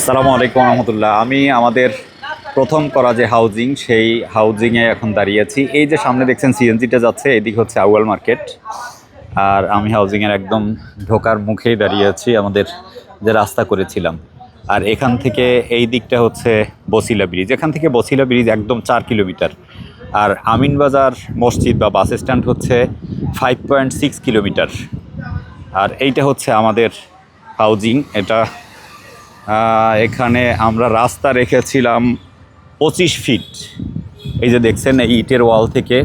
আসসালামু আলাইকুম রহমতুল্লাহ। আমি আমাদের প্রথম করা যে হাউজিং সেই হাউজিংয়ে এখন দাঁড়িয়ে আছি। এই যে সামনে দেখছেন সিএনজিটা যাচ্ছে, এদিক হচ্ছে আউয়াল মার্কেট। আর আমি হাউজিংয়ের একদম ঢোকার মুখেই দাঁড়িয়ে আছি, আমাদের যে রাস্তা করেছিলাম। আর এখান থেকে এই দিকটা হচ্ছে বসিলা ব্রিজ। এখান থেকে বসিলা ব্রিজ একদম চার কিলোমিটার। আর আমিনবাজার মসজিদ বা বাস স্ট্যান্ড হচ্ছে ফাইভ পয়েন্ট সিক্স কিলোমিটার। আর এইটা হচ্ছে আমাদের হাউজিং এটা এখানে আমরা রাস্তা রেখেছিলাম পঁচিশ ফিট। এই যে দেখছেন, এই ইটের ওয়াল থেকে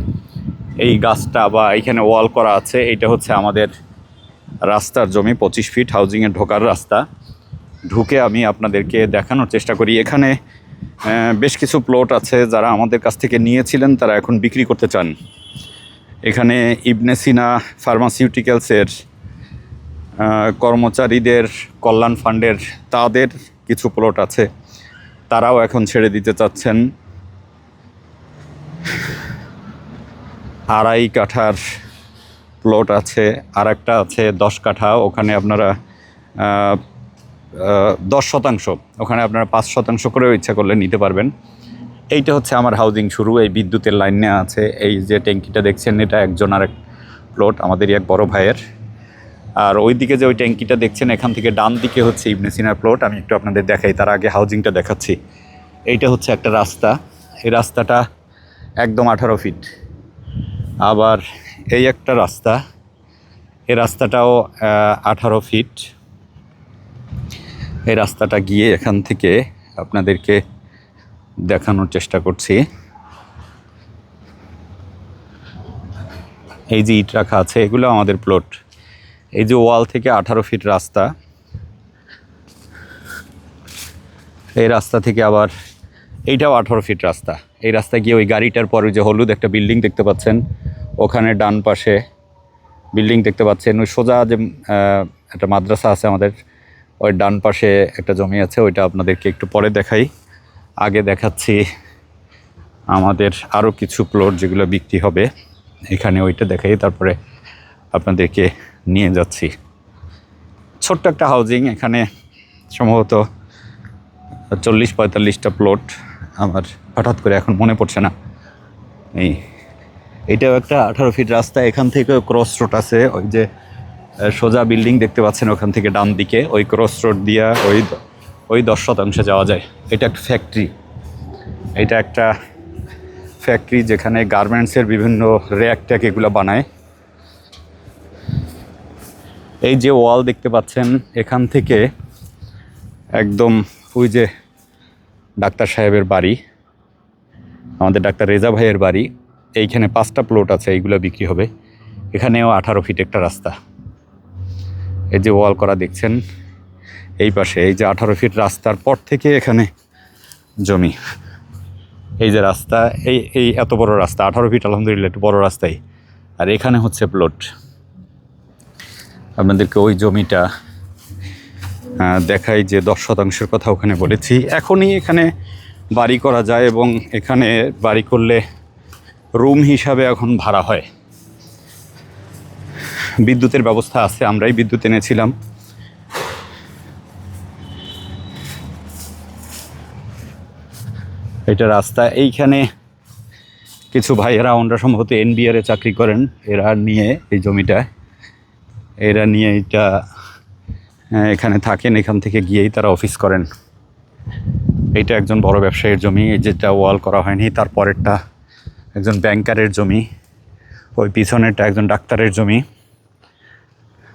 এই গাছটা বা এখানে ওয়াল করা আছে, এইটা হচ্ছে আমাদের রাস্তার জমি, পঁচিশ ফিট হাউজিংয়ে ঢোকার রাস্তা। ঢুকে আমি আপনাদেরকে দেখানোর চেষ্টা করি। এখানে বেশ কিছু প্লট আছে যারা আমাদের কাছ থেকে নিয়েছিলেন, তারা এখন বিক্রি করতে চান। এখানে ইবনে সিনা ফার্মাসিউটিক্যালসের কর্মচারীদের, কল্যাণ ফান্ডের তাদের কিছু প্লট আছে। তারাও এখন ছেড়ে দিতে চাচ্ছেন। আড়াই কাঠার প্লট আছে আর একটা আছে দশ কাঠা। ওখানে আপনারা দশ শতাংশ। ওখানে আপনারা পাঁচ শতাংশ করেও ইচ্ছা করলে নিতে পারবেন। এইটা হচ্ছে আমার হাউজিং শুরু। এই বিদ্যুতের লাইন আছে। এই যে ট্যাঙ্কিটা দেখছেন, এটা একজন আরেক প্লট আমাদেরই এক বড় ভাইয়ের। আর ওই দিকে যে ওই ট্যাঙ্কিটা দেখছেন, এখান থেকে ডান দিকে হচ্ছে ইবনে সিনার প্লট। আমি একটু আপনাদের দেখাই, তার আগে হাউজিংটা দেখাচ্ছি। এইটা হচ্ছে একটা রাস্তা। এই রাস্তাটা একদম আঠারো ফিট আবার এই একটা রাস্তা। এই রাস্তাটাও আঠারো ফিট এই রাস্তাটা গিয়ে এখান থেকে আপনাদেরকে দেখানোর চেষ্টা করছি। এই যে ইট রাখা আছে, এগুলো আমাদের প্লট এই যে ওয়াল থেকে আঠারো ফিট রাস্তা। এই রাস্তা থেকে আবার এইটাও আঠারো ফিট রাস্তা। এই রাস্তা গিয়ে ওই গাড়িটার পরে যে হলুদ একটা বিল্ডিং দেখতে পাচ্ছেন। ওখানে ডান পাশে বিল্ডিং দেখতে পাচ্ছেন। ওই সোজা যে একটা মাদ্রাসা আছে আমাদের, ওই ডান পাশে একটা জমি আছে, ওইটা আপনাদেরকে একটু পরে দেখাই। আগে দেখাচ্ছি আমাদের আরও কিছু প্লট যেগুলো বিক্রি হবে। এখানে ওইটা দেখাই, তারপরে আপনাদেরকে নিয়ে যাচ্ছি। ছোট্ট একটা হাউজিং এখানে সম্ভবত চল্লিশ পঁয়তাল্লিশটা প্লট আমার হঠাৎ করে এখন মনে পড়ছে না। এই, এটাও একটা আঠারো ফিট রাস্তা, এখান থেকে ক্রস রোড আছে। ওই যে সোজা বিল্ডিং দেখতে পাচ্ছেন ওখান থেকে ডান দিকে। ওই ক্রস রোড দিয়া ওই ওই দশ শতাংশে যাওয়া যায়। এটা একটা ফ্যাক্টরি এটা একটা ফ্যাক্টরি যেখানে গার্মেন্টসের বিভিন্ন র্যাক ট্যাক এগুলো বানায়। এই যে ওয়াল দেখতে পাচ্ছেন, এখান থেকে একদম ওই যে ডাক্তার সাহেবের বাড়ি, আমাদের ডাক্তার রেজা ভাইয়ের বাড়ি, এইখানে পাঁচটা প্লট আছে, এইগুলো বিক্রি হবে। এখানেও আঠারো ফিট একটা রাস্তা। এই যে ওয়াল করা দেখছেন, এই পাশে, এই যে আঠারো ফিট রাস্তার পর থেকে এখানে জমি। এই যে রাস্তা, এই এই এত বড় রাস্তা, আঠারো ফিট আলহামদুলিল্লাহ, একটু বড় রাস্তাই। আর এখানে হচ্ছে প্লট আপনাদেরকে ওই জমিটা দেখাই যে দশ শতাংশের কথা ওখানে বলেছি। এখনই এখানে বাড়ি করা যায় এবং এখানে বাড়ি করলে রুম হিসাবে এখন ভাড়া হয়। বিদ্যুতের ব্যবস্থা আছে, আমরাই বিদ্যুৎ এনেছিলাম। এটা রাস্তা, এইখানে কিছু ভাইয়েরা ওনারা সম্ভবত এনবিআরে চাকরি করেন, এরা নিয়ে এই জমিটা এরা নিয়ে এটা এখানে থাকেন, এখান থেকে গিয়েই তারা অফিস করেন। এইটা একজন বড় ব্যবসায়ীর জমি যেটা ওয়াল করা হয়নি তারপরেরটা একজন ব্যাংকারের জমি, ওই পিছনেরটা একজন ডাক্তারের জমি।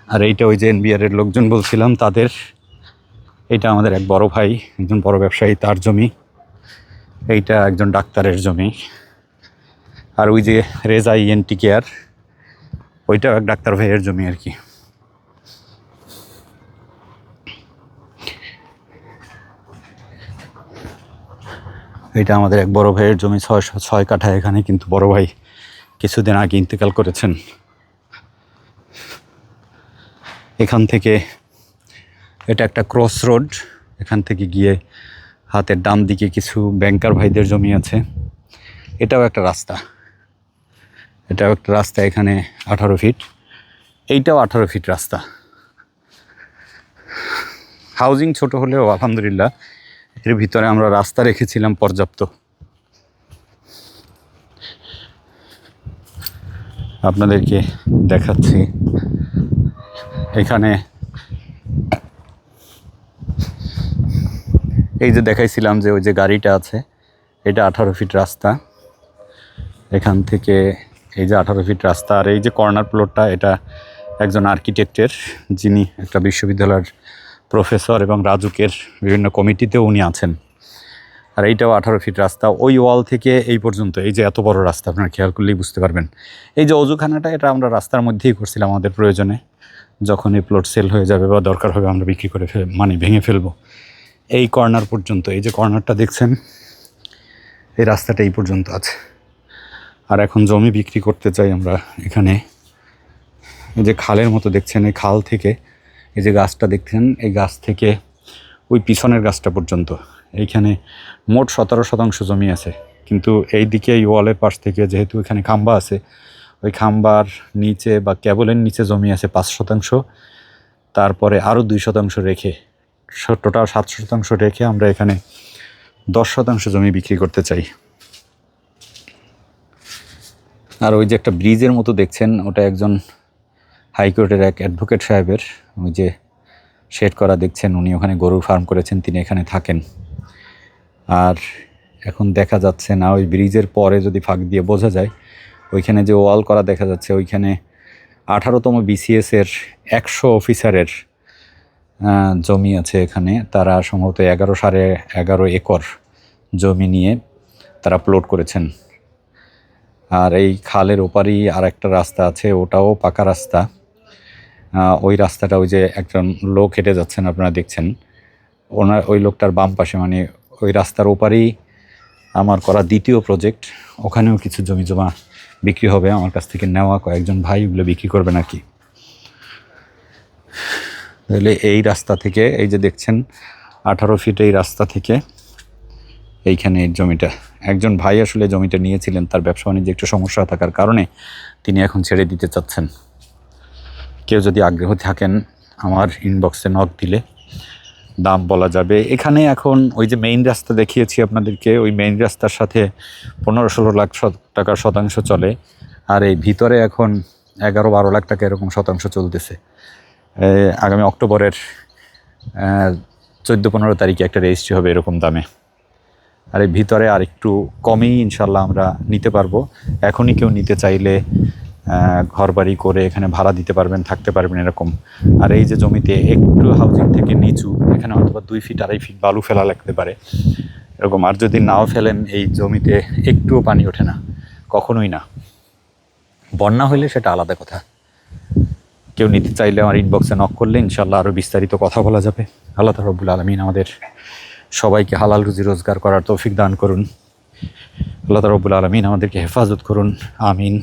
আর এইটা ওই যে এনবিআরের লোকজন বলছিলাম, তাদের এটা আমাদের এক বড় ভাই, একজন বড় ব্যবসায়ী, তার জমি। এইটা একজন ডাক্তারের জমি। আর ওই যে রেজা ইএনটি কেয়ার ওইটাও এক ডাক্তার ভাইয়ের জমি আর কি। এটা আমাদের এক বড় ভাইয়ের জমি, ছয় ছয় কাঠা এখানে, কিন্তু বড় ভাই কিছুদিন আগে ইন্তেকাল করেছেন। এখান থেকে এটা একটা ক্রস রোড, এখান থেকে গিয়ে হাতের ডান দিকে কিছু ব্যাংকার ভাইদের জমি আছে। এটাও একটা রাস্তা। এটাও একটা রাস্তা এখানে আঠারো ফিট এইটাও আঠারো ফিট রাস্তা। হাউজিং ছোট হলেও আলহামদুলিল্লাহ এর ভিতরে আমরা রাস্তা রেখেছিলাম পর্যাপ্ত। আপনাদেরকে দেখাচ্ছি। এখানে এই যে দেখাইছিলাম যে ওই যে গাড়িটা আছে, এটা আঠারো ফিট রাস্তা। এখান থেকে এই যে আঠারো ফিট রাস্তা, আর এই যে কর্নার প্লটটা, এটা একজন আর্কিটেক্টের, যিনি একটা বিশ্ববিদ্যালয়ের প্রফেসর এবং রাজুকের বিভিন্ন কমিটিতেও উনি আছেন। আর এইটাও আঠারো ফিট রাস্তা। ওই ওয়াল থেকে এই পর্যন্ত, এই যে এত বড় রাস্তা, আপনারা খেয়াল করলেই বুঝতে পারবেন। এই যে অজুখানাটা, এটা আমরা রাস্তার মধ্যেই করছিলাম আমাদের প্রয়োজনে। যখন এই প্লট সেল হয়ে যাবে বা দরকার হবে, আমরা বিক্রি করে মানে ভেঙে ফেলব। এই কর্নার পর্যন্ত, এই যে কর্নারটা দেখছেন, এই রাস্তাটা এই পর্যন্ত আছে। আর এখন জমি বিক্রি করতে চাই আমরা এখানে। এই যে খালের মতো দেখছেন, এই খাল থেকে এই যে গাছটা দেখছেন, এই গাছ থেকে ওই পিছনের গাছটা পর্যন্ত। এইখানে মোট সতেরো শতাংশ জমি আছে। কিন্তু এই দিকে এই ওয়ালের পাশ থেকে যেহেতু এখানে খাম্বা আছে, ওই খাম্বার নিচে বা ক্যাবলের নিচে জমি আছে পাঁচ শতাংশ। তারপরে আরও দুই শতাংশ রেখে টোটাল সাত শতাংশ রেখে আমরা এখানে দশ শতাংশ জমি বিক্রি করতে চাই। আর ওই যে একটা ব্রিজের মতো দেখছেন, ওটা একজন হাইকোর্টের এক অ্যাডভোকেট সাহেবের ওই যে শেড করা দেখছেন, উনি ওখানে গরুর ফার্ম করেছেন, তিনি এখানে থাকেন। আর এখন দেখা যাচ্ছে না, ওই ব্রিজের পরে যদি ফাঁক দিয়ে বোঝা যায়, ওইখানে যে ওয়াল করা দেখা যাচ্ছে, ওইখানে আঠারোতম বিসিএসের একশো অফিসারের জমি আছে এখানে। তারা সম্ভবত এগারো সাড়ে এগারো একর জমি নিয়ে তারা প্লট করেছেন। আর এই খালের ওপারেই আর একটা রাস্তা আছে, ওটাও পাকা রাস্তা। ওই রাস্তাটা ওই যে একজন লোক হেঁটে যাচ্ছেন, আপনারা দেখছেন। ওনার, ওই লোকটার বাম পাশে মানে ওই রাস্তার ওপারেই আমার করা দ্বিতীয় প্রজেক্ট ওখানেও কিছু জমি জমা বিক্রি হবে, আমার কাছ থেকে নেওয়া কয়েকজন ভাই ওগুলো বিক্রি করবেন আর কি তাহলে এই রাস্তা থেকে, এই যে দেখছেন, আঠারো ফিট এই রাস্তা থেকে এইখানে এই জমিটা। একজন ভাই আসলে জমিটা নিয়েছিলেন, তার ব্যবসা বাণিজ্যে একটু সমস্যা থাকার কারণে তিনি এখন ছেড়ে দিতে চাচ্ছেন। কেউ যদি আগ্রহ থাকেন আমার ইনবক্সে নক দিলে দাম বলা যাবে। এখানে এখন ওই যে মেইন রাস্তা দেখিয়েছি আপনাদেরকে, ওই মেইন রাস্তার সাথে পনেরো ষোলো লাখ টাকার শতাংশ চলে আর এই ভিতরে এখন এগারো বারো লাখ টাকা এরকম শতাংশ চলতেছে। আগামী অক্টোবরের চোদ্দ পনেরো তারিখে একটা রেজিস্ট্রি হবে এরকম দামে। আর এই ভিতরে আর একটু কমেই ইনশাল্লাহ আমরা নিতে পারব। এখনই কেউ নিতে চাইলে ঘর বাড়ি করে এখানে ভাড়া দিতে পারবেন, থাকতে পারবেন এরকম। আর এই যে জমিতে একটু হাউজিং থেকে নিচু, এখানে অথবা দুই ফিট আড়াই ফিট বালু ফেলা লাগতে পারে। এরকম, আর যদি নাও ফেলেন এই জমিতে, একটুও পানি ওঠে না। কখনোই না। বন্যা হইলে সেটা আলাদা কথা। কেউ নিতে চাইলে আমার ইনবক্সে নক করলে ইনশাল্লাহ আরও বিস্তারিত কথা বলা যাবে। আল্লাহ রব্বুল আলমিন আমাদের সবাইকে হালাল রুজি রোজগার করার তৌফিক দান করুন। আল্লাহ রব্বুল আলমিন আমাদেরকে হেফাজত করুন। আমিন।